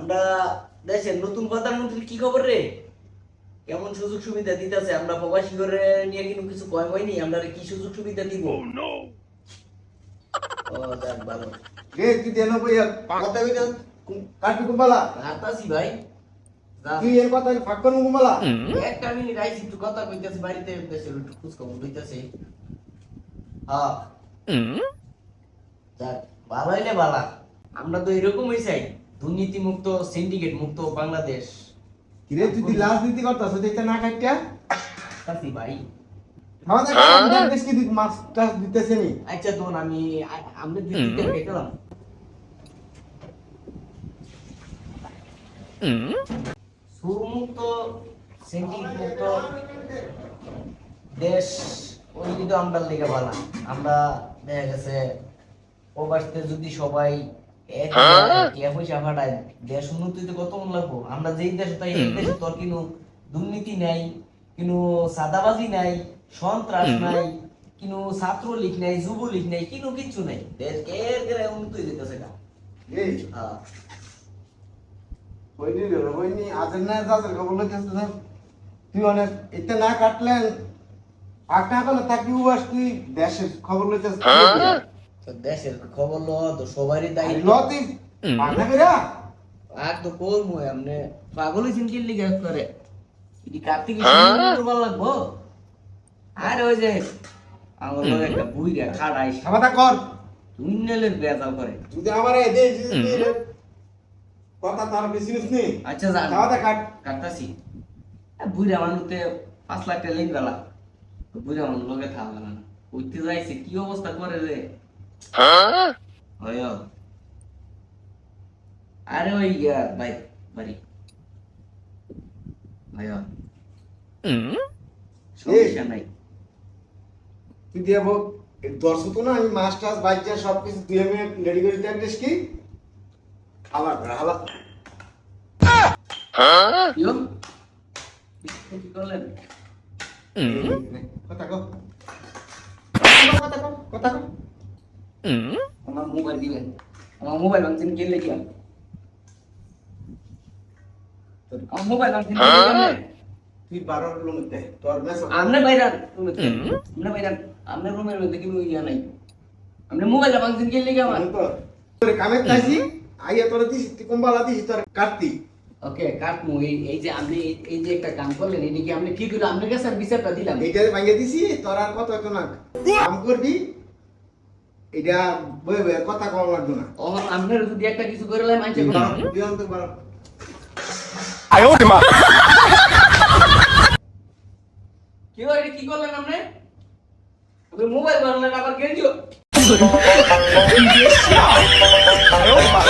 আমরা দেশের নতুন প্রধানমন্ত্রী কি খবর রে? কেমন সুযোগ সুবিধা দিতেছে? আমরা প্রবাসী করে নিয়ে কিন্তু কিছু কয় হয়নি আমরা কি সুযোগ সুবিধা দিব? ও যাক ভালো। রে তুই দেন বইয়া কথা কইতা কাটবি কুম্বালা? আতাছি ভাই। যা। তুই এর কথা? ফাঁক করব কুম্বালা। একটা মিনিট আইছি একটু কথা কইতেছি বাড়িতে দেশের একটু খোঁজ খবর লইতেছি। হ্যাঁ। যাক ভালো হইলে ভালা। আমরা তো এরকমই চাই। দুর্নীতি মুক্ত সিন্ডিকেট মুক্ত বাংলাদেশ। কিরে তুই তুই রাজনীতি করতাস? দেখতে না কাটটা আতাছি ভাই। আমাদের প্র্যাকটিস কি তুই মাস্টার দিতেছে নি? আচ্ছা তখন আমি আ- আমি দুই তিনটা কেটলাম সুরমুক্ত সিন্ডিকেট মুক্ত দেশ ওই কিন্তু আমরা লেগে ভালো আমরা দেখা গেছে প্রবাসীতে যদি সবাই টিয়া পয়সা ফাটায় দেশ উন্নতিতে কত লাগবো? আমরা যেই দেশে তাই এই দেশে তোর কিন্তু দুর্নীতি নাই কিন্তু সাদাবাজি নাই সন্ত্রাস নাই কিন্তু ছাত্রলীগ নাই যুবলীগ নাই কিন্তু কিচ্ছু নাই। দেশ এর গেলে উন্নতি হয়ে যেতেছে গা। এই? হ্যাঁ। হইনি রে হইনি আজ না যাদের খবর লইতেছ না তুই অনেক না কাটলেন ফাঁক না করলে উবাস তুই। দেশের খবর লইতেছ। তো দেশের খবর লো তো সবারই দায়িত্ব। লতি আর তো পাগল কি লিগে করে। কার্তিক করবার লাগবো? আর ওই যে আমার লগে একটা বুইরা খাড়াই খাবারটা কর। বেজাল করে। যদি আমার দেশ কথা তার বেশি নিস নি। আচ্ছা যা খাওয়াটা কাট। কাটতাছি। বুইরা মানুষতে পাঁচ লাখ টাকা লেগে গেলা বুইরা মানুষ লগে থাকবে না। উঠতে যাইছে কি অবস্থা করে রে? হয় আরে ওই ভাই বাড়ি ভাই সমস্যা নাই তুই দিয়ে বল দর্শক তো না আমি মাছ টাছ সব কিছু তুই আমি রেডি করে দিস কি? খাবার হালা। কি করলেন? কথা কো কথা কো কথা কো আমার মোবাইল দিবেন আমার মোবাইল ভাঙছেন কে লেগে আমার মোবাইল ভাঙছেন তুই বারো লোক তোর মেসেজ আমনে বাইরান রুমে আমনে বাইরান আমনে রুমের মধ্যে কি নাই। আমনে মোবাইল ভাঙছেন কে লেগে আমার তোর কামে তাইছি আইয়া তোর দিছি তুই কম্বালা দিছি তোর কাটতি। ওকে কাটমু। এই যে আপনি এই- যে একটা কাম করলেন এই আপনি কি করে আপনার কাছে বিচারটা দিলাম। এইটা ভাঙিয়ে দিছি তোর আর কত হতো না? কাম করবি Ida, boleh-boleh kota kalau lagi Oh, Amner itu dia kaki sugar lem aja. Iya, dia untuk balap. Ayo, Dima. Kita ada kiko lagi Amner. Udah mobile baru lagi apa kerja? Ayo, Dima.